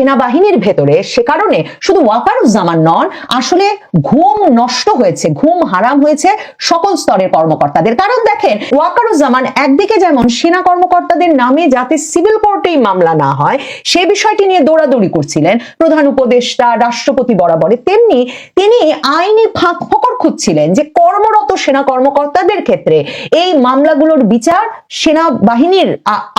সেনাবাহিনীর ভেতরে, সে কারণে শুধু ওয়াকারুজ্জামান নন, আসলে ঘুম নষ্ট হয়েছে, ঘুম হারাম হয়েছে সকল স্তরের কর্মকর্তাদের। কারণ দেখেন, ওয়াকারুজ্জামান একদিকে যেমন সেনা কর্মকর্তাদের নামে যাতে সিভিল কোর্টেই মামলা না হয়, সে বিষয়টি নিয়ে দৌড়াদৌড়ি করছিলেন, প্রধান উপদেষ্টা, রাষ্ট্রপতি বরাবরে তেমনি তিনি আইনি ফাঁক ফকর খুঁজছিলেন যে কর্মরত সেনা কর্মকর্তাদের ক্ষেত্রে এই মামলাগুলোর বিচার সেনাবাহিনীর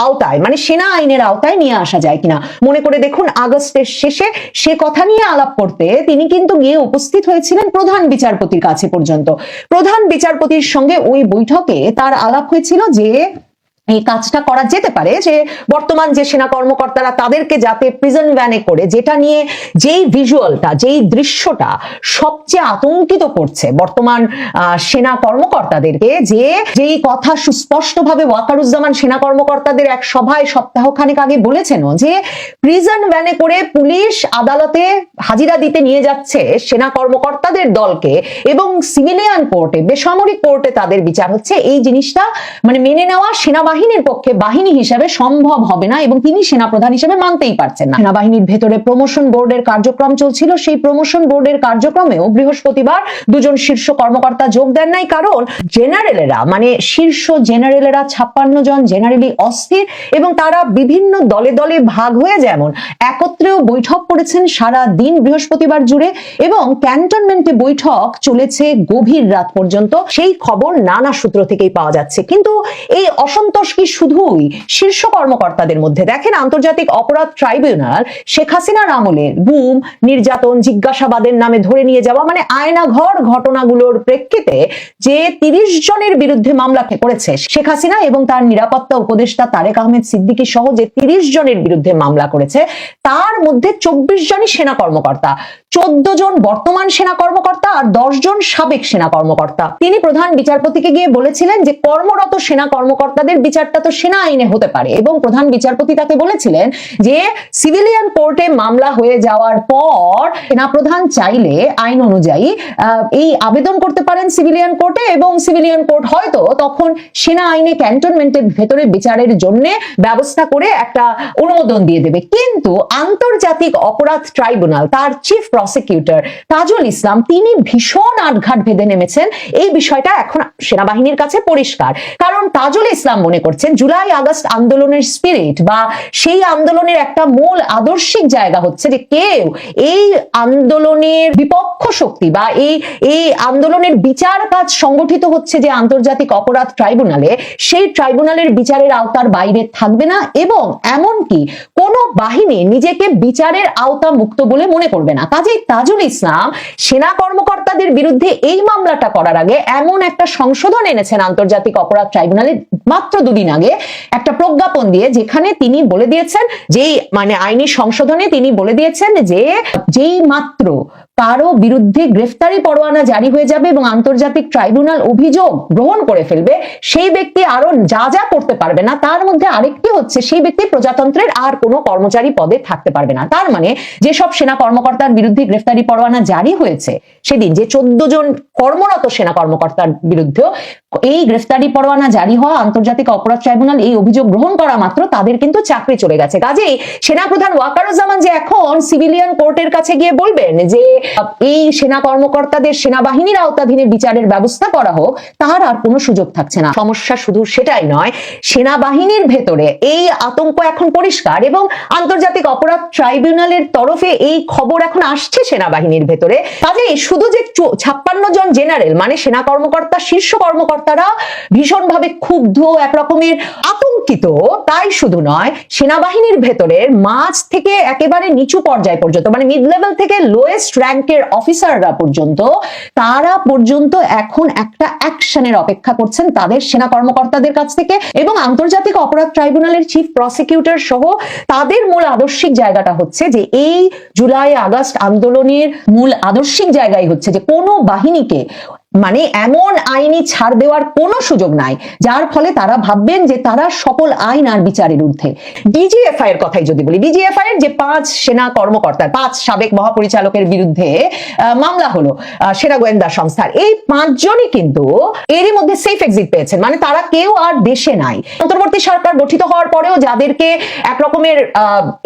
আওতায় মানে সেনা আইনের আওতায় নিয়ে আসা যায় কিনা। মনে করে দেখুন আগস্টের শেষে সে কথা নিয়ে আলাপ করতে তিনি কিন্তু গিয়ে উপস্থিত হয়েছিলেন প্রধান বিচারপতির কাছে পর্যন্ত। প্রধান বিচারপতির সঙ্গে ওই বৈঠকে তার আলাপ হয়েছিল যে এই কাজটা করা যেতে পারে যে বর্তমান যে সেনা কর্মকর্তারা তাদেরকে যাতে প্রিজন ভ্যানে করে, যেটা নিয়ে যেই ভিজুয়ালটা যেই দৃশ্যটা সবচেয়ে আতঙ্কিত করছে বর্তমান সেনা কর্মকর্তাদেরকে যে যেই কথা সুস্পষ্টভাবে ওয়াকারুজ্জামান সেনা কর্মকর্তাদের এক সভায় সপ্তাহ সপ্তাহখানেক আগে বলেছেন যে প্রিজন ভ্যানে করে পুলিশ আদালতে হাজিরা দিতে নিয়ে যাচ্ছে সেনা কর্মকর্তাদের দলকে এবং সিভিলিয়ান কোর্টে বেসামরিক কোর্টে তাদের বিচার হচ্ছে। এই জিনিসটা মানে মেনে নেওয়া সেনাবাহিনীর পক্ষে বাহিনী হিসাবে সম্ভব হবে না এবং তিনি সেনাপ্রধান হিসেবে মানতেই পারছেন না। সেনাবাহিনীর ভেতরে প্রমোশন বোর্ডের কার্যক্রম চলছিল। সেই প্রমোশন বোর্ডের কার্যক্রমেও বৃহস্পতিবার দুজন শীর্ষ কর্মকর্তা যোগ দেন নাই, কারণ জেনারেলেরা মানে শীর্ষ জেনারেলেরা ছাপ্পান্ন জন জেনারেলি অস্থির এবং তারা বিভিন্ন দলে দলে ভাগ হয়ে যেমন একত্রেও বৈঠক করেছেন সারা দিন বৃহস্পতিবার জুড়ে এবং ক্যান্টনমেন্টে বৈঠক চলেছে গভীর রাত পর্যন্ত। সেই খবর নানা সূত্র থেকেই পাওয়া যাচ্ছে। কিন্তু এই অসন্তোষ কি শুধুই শীর্ষ কর্মকর্তাদের মধ্যে। দেখেন আন্তর্জাতিক অপরাধ ট্রাইব্যুনাল, শেখ হাসিনার আমলের গুম, নির্যাতন, জিজ্ঞাসাবাদের নামে ধরে নিয়ে যাওয়া মানে আয়নাঘর ঘটনাগুলোর প্রেক্ষিতে যে তিরিশ জনের বিরুদ্ধে মামলা করেছে শেখ হাসিনা এবং তার নিরাপত্তা উপদেষ্টা তারেক আহমেদ সিদ্দিকী সহ যে তিরিশ জনের বিরুদ্ধে মামলা করেছে, তার মধ্যে চব্বিশ জনই সেনা কর্মকর্তা। চোদ্দ জন বর্তমান সেনা কর্মকর্তা আর দশ জন সাবেক সেনা কর্মকর্তা। তিনি প্রধান বিচারপতিকে গিয়ে বলেছিলেন যে কর্মরত সেনা কর্মকর্তাদের বিচারটা তো সেনা আইনে হতে পারে। এবং প্রধান বিচারপতি তাকে বলেছিলেন যে, সিভিলিয়ান কোর্টে মামলা হয়ে যাওয়ার পর সেনাপ্রধান চাইলে আইন অনুযায়ী এই আবেদন করতে পারেন সিভিলিয়ান কোর্টে এবং সিভিলিয়ান কোর্ট হয়তো তখন সেনা আইনে ক্যান্টনমেন্টের ভেতরে বিচারের জন্য ব্যবস্থা করে একটা অনুমোদন দিয়ে দেবে। কিন্তু আন্তর্জাতিক অপরাধ ট্রাইব্যুনাল, তার চিফ প্রসিকিউটর তাজুল ইসলাম, তিনি ভীষণ আটঘাট ভেদে নেমেছেন। এই বিষয়টা এখন সেনাবাহিনীর কাছে পরিষ্কার। কারণ তাজুল ইসলাম মনে করছেন। জুলাই আগস্ট আন্দোলনের স্পিরিট বা সেই আন্দোলনের একটা মূল আদর্শিক জায়গা হচ্ছে যে কেউ এই আন্দোলনের বিপক্ষ শক্তি বা এই এই আন্দোলনের বিচার কাজ সংগঠিত হচ্ছে যে আন্তর্জাতিক অপরাধ ট্রাইব্যুনালে, সেই ট্রাইব্যুনালের বিচারের আওতার বাইরে থাকবে না এবং এমনকি কোন বাহিনী নিজেকে বিচারের আওতা মুক্ত বলে মনে করবে না। কাজেই তাজুল ইসলাম সেনা কর্মকর্তাদের বিরুদ্ধে এই মামলাটা করার আগে এমন একটা সংশোধন এনেছেন আন্তর্জাতিক অপরাধ ট্রাইব্যুনালে মাত্র দুদিন আগে একটা প্রজ্ঞাপন দিয়ে যেখানে তিনি বলে দিয়েছেন যেই মানে আইনি সংশোধনে তিনি বলে দিয়েছেন যে, যেই মাত্র কারও বিরুদ্ধে গ্রেফতারি পরোয়ানা জারি হয়ে যাবে এবং আন্তর্জাতিক ট্রাইব্যুনাল অভিযোগ গ্রহণ করে ফেলবে, সেই ব্যক্তি আরও যা যা করতে পারবে না, তার মধ্যে আরেকটি হচ্ছে সেই ব্যক্তি প্রজাতন্ত্রের আর কোনো কর্মচারী পদে থাকতে পারবে না। তার মানে যেসব সেনা কর্মকর্তার বিরুদ্ধে গ্রেফতারি পরোয়ানা জারি হয়েছে, সেদিন যে চোদ্দ জন কর্মরত সেনা কর্মকর্তার বিরুদ্ধেও এই গ্রেফতারি পরোয়ানা জারি হওয়া আন্তর্জাতিক অপরাধ ট্রাইব্যুনাল এই অভিযোগ গ্রহণ করা মাত্র, তাদের কিন্তু চাকরি চলে গেছে। কাজেই সেনাপ্রধান ওয়াকারুজ্জামান যে এখন সিভিলিয়ান কোর্টের কাছে গিয়ে বলবেন যে, এই সেনা কর্মকর্তাদের সেনাবাহিনীর আওতাধীনে বিচারের ব্যবস্থা করা হোক তার আর কোনো সুযোগ থাকছে না। সমস্যা শুধু সেটাই নয়, সেনাবাহিনীর ভেতরে এই আতঙ্ক এখন পরিষ্কার এবং আন্তর্জাতিক অপরাধ ট্রাইব্যুনালের তরফে এই খবর এখন আসছে সেনাবাহিনীর ভেতরে। কাজেই শুধু যে ছাপ্পান্ন জন জেনারেল মানে সেনা কর্মকর্তা, শীর্ষ কর্মকর্তারা ভীষণভাবে ক্ষুব্ধ, একরকমের আতঙ্কিত। তাই শুধু নয়, সেনাবাহিনীর ভেতরের মাঝ থেকে একেবারে নিচু পর্যায় পর্যন্ত মানে মিড লেভেল থেকে লোয়েস্ট র্যাঙ্কের অফিসাররা পর্যন্ত, তারা পর্যন্ত এখন একটা অ্যাকশনের অপেক্ষা করছেন তাদের সেনা কর্মকর্তাদের কাছ থেকে এবং আন্তর্জাতিক অপরাধ ট্রাইব্যুনালের চিফ প্রসিকিউটর সহ তাদের মূল আদর্শিক জায়গাটা হচ্ছে যে এই জুলাই আগস্ট আন্দোলনের মূল আদর্শিক জায়গায় হচ্ছে যে কোনো বাহিনীকে মানে এমন আইনি ছাড় দেওয়ার কোনো সুযোগ নাই, যার ফলে তারা ভাববেন যে তারা সকল আইন আর বিচারের ঊর্ধ্বে। ডিজিএফআই এর কথাই যদি বলি ডিজিএফআই এর যে পাঁচ সেনা কর্মকর্তার, পাঁচ সাবেক মহাপরিচালকের বিরুদ্ধে মামলা হলো সেনা গোয়েন্দা সংস্থার, এই পাঁচজনই কিন্তু এরই মধ্যে সেফ এক্সিট পেয়েছেন। মানে তারা কেউ আর দেশে নাই। অন্তর্বর্তী সরকার গঠিত হওয়ার পরেও যাদেরকে এক রকমের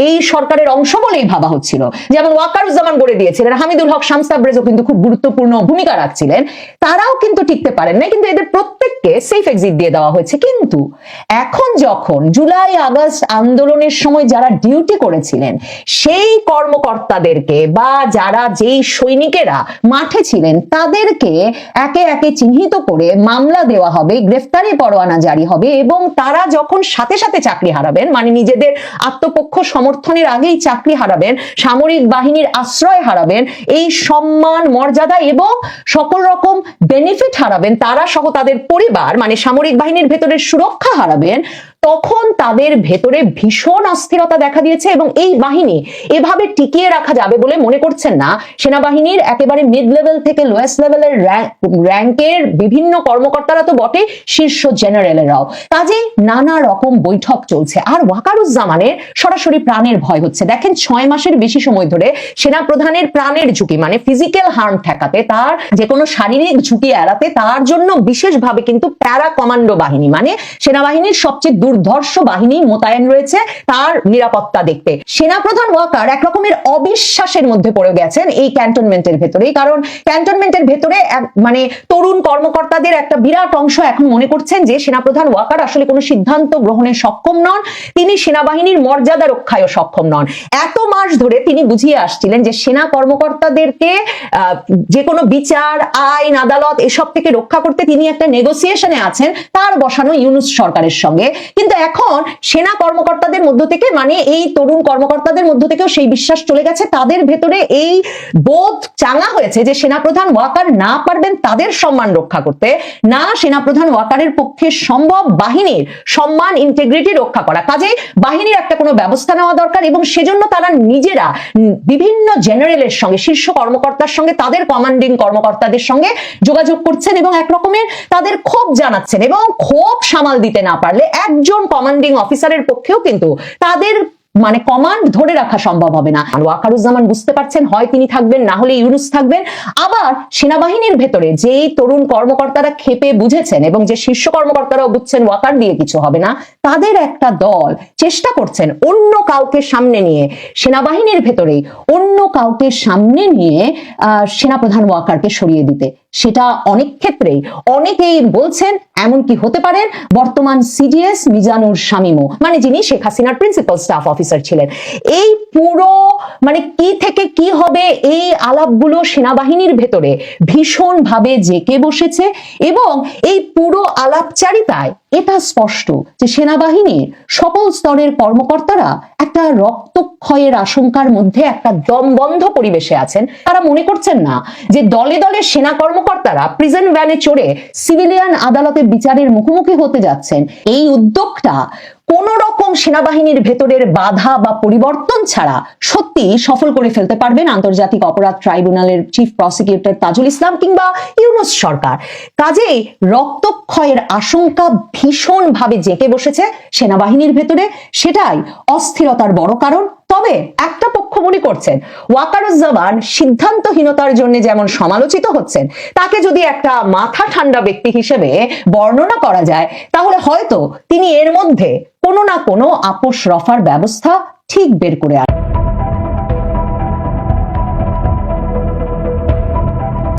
এই সরকারের অংশ বলেই ভাবা হচ্ছিল, যেমন ওয়াকারুজ্জামান গড়ে দিয়েছিলেন, হামিদুল হক শামসাবরেজও কিন্তু খুব গুরুত্বপূর্ণ ভূমিকা রাখছিলেন তারাও কিন্তু টিকতে পারেন না কিন্তু এদের প্রত্যেককে সেফ এক্সিট দিয়ে দেওয়া হয়েছে। কিন্তু এখন যখন জুলাই, আগস্ট আন্দোলনের সময় যারা ডিউটি করেছিলেন, সেই কর্মকর্তাদেরকে বা যারা যেই সৈনিকেরা মাঠে ছিলেন, তাদেরকে একে একে চিহ্নিত করে মামলা দেওয়া হবে, গ্রেফতারি পরোয়ানা জারি হবে এবং তারা যখন সাথে সাথে চাকরি হারাবেন মানে নিজেদের আত্মপক্ষ সমর্থনের আগেই চাকরি হারাবেন, সামরিক বাহিনীর আশ্রয় হারাবেন, এই সম্মান, মর্যাদা এবং সকল রকম বেনিফিট হারাবেন তারা সহ তাদের পরিবার মানে সামরিক বাহিনীর ভেতরের সুরক্ষা হারাবেন তখন তাদের ভেতরে ভীষণ অস্থিরতা দেখা দিয়েছে এবং এই বাহিনী এভাবে টিকিয়ে রাখা যাবে বলে মনে করছেন না। সেনাবাহিনীর একেবারে মিড লেভেল থেকে লোয়েস্ট লেভেলের র্যাঙ্কের বিভিন্ন কর্মকর্তারা তো বটে, শীর্ষ জেনারেলেরাও কাজেই নানা রকম বৈঠক চলছে। আর ওয়াকারুজ্জামানের সরাসরি প্রাণের ভয় হচ্ছে। দেখেন, ছয় মাসের বেশি সময় ধরে সেনা প্রধানের প্রাণের ঝুঁকি মানে ফিজিক্যাল হার্ম ঠেকাতে, তার যে কোনো শারীরিক ঝুঁকি এড়াতে, তার জন্য বিশেষভাবে কিন্তু প্যারা কমান্ডো বাহিনী মানে সেনাবাহিনীর সবচেয়ে দুর্ধর্ষ বাহিনী মোতায়েন রয়েছে তার নিরাপত্তা দেখতে। সেনাপ্রধান ওয়াকার এক রকমের অবিশ্বাসের মধ্যে পড়ে গেছেন এই ক্যান্টনমেন্টের ভেতরেই। কারণ ক্যান্টনমেন্টের ভেতরে মানে তরুণ কর্মকর্তাদের একটা বিরাট অংশ এখন মনে করছেন যে সেনাপ্রধান ওয়াকার আসলে কোনো সিদ্ধান্ত গ্রহণে সক্ষম নন, তিনি সেনাবাহিনীর মর্যাদা রক্ষায়ও সক্ষম নন। এত মাস ধরে তিনি বুঝিয়ে আসছিলেন যে সেনা কর্মকর্তাদেরকে যে কোনো বিচার, আইন, আদালত এসব থেকে রক্ষা করতে তিনি একটা নেগোসিয়েশনে আছেন, তার বসানো ইউনুস সরকারের সঙ্গে। কিন্তু এখন সেনা কর্মকর্তাদের মধ্য থেকে মানে এই তরুণ কর্মকর্তাদের মধ্য থেকেও সেই বিশ্বাস চলে গেছে। তাদের ভেতরে এই বোধ চাঙা হয়েছে যে সেনাপ্রধান ওয়াকার না পারবেন তাদের সম্মান রক্ষা করতে। না সেনাপ্রধান ওয়াকারের পক্ষে সম্ভব বাহিনীর সম্মান ইন্টিগ্রিটি রক্ষা করা। কাজে বাহিনীর একটা কোনো ব্যবস্থা নেওয়া দরকার এবং সেজন্য তারা নিজেরা বিভিন্ন জেনারেলের সঙ্গে, শীর্ষ কর্মকর্তার সঙ্গে, তাদের কমান্ডিং কর্মকর্তাদের সঙ্গে যোগাযোগ করছেন এবং এক রকমের তাদের ক্ষোভ জানাচ্ছেন এবং ক্ষোভ সামাল দিতে না পারলে একজন কমান্ডিং অফিসারের পক্ষেও কিন্তু তাদের মানে কমান্ড ধরে রাখা সম্ভব হবে না। আর ওয়াকারুজ্জামান বুঝতে পারছেন, হয় তিনি থাকবেন, না হলে ইউনুস থাকবেন। আবার সেনাবাহিনীর ভেতরে যেই তরুণ কর্মকর্তারা খেপে বুঝেছেন এবং যে শীর্ষ কর্মকর্তারাও বুঝছেন ওয়াকার দিয়ে কিছু হবে না, তাদের একটা দল চেষ্টা করছেন অন্য কাউকে সামনে নিয়ে, সেনাবাহিনীর ভেতরেই অন্য কাউকে সামনে নিয়ে সেনাপ্রধান ওয়াকারকে সরিয়ে দিতে। সেটা অনেক ক্ষেত্রেই, অনেকেই বলছেন এমন কি হতে পারেন বর্তমান সিডিএস মিজানুর শামিমো মানে যিনি শেখ হাসিনার প্রিন্সিপাল স্টাফ অফিসার ছিলেন। এই পুরো মানে কি থেকে কি হবে এই আলাপগুলো সেনাবাহিনীর ভেতরে ভীষণ ভাবে জেকে বসেছে এবং এই পুরো আলাপচারিতায় এটা স্পষ্ট যে সেনাবাহিনীর সকল স্তরের কর্মকর্তারা একটা রক্তক্ষয়ের আশঙ্কার মধ্যে একটা দমবন্ধ পরিবেশে আছেন। তারা মনে করছেন না যে দলে দলে সেনা কর্মকর্তারা প্রিজন ভ্যানে চড়ে সিভিলিয়ান আদালতে বিচারের মুখোমুখি হতে যাচ্ছেন। এই উদ্যোগটা কোন রকম সেনাবাহিনীর ভেতরের বাধা বা পরিবর্তন ছাড়া সত্যি সফল করে ফেলতে পারবেন আন্তর্জাতিক অপরাধ ট্রাইব্যুনালের চিফ প্রসিকিউটর তাজুল ইসলাম কিংবা ইউনুস সরকার। কাজেই রক্তক্ষয়ের আশঙ্কা ভীষণভাবে জেঁকে বসেছে সেনাবাহিনীর ভেতরে। সেটাই অস্থিরতার বড় কারণ। তবে একটা পক্ষ মনে করছেন, ওয়াকারুজ্জামান সিদ্ধান্তহীনতার জন্য যেমন সমালোচিত হচ্ছেন, তাকে যদি একটা মাথা ঠান্ডা ব্যক্তি হিসেবে বর্ণনা করা যায়, তাহলে হয়তো তিনি এর মধ্যে কোনো না কোনো আপোষ রফার ব্যবস্থা ঠিক বের করে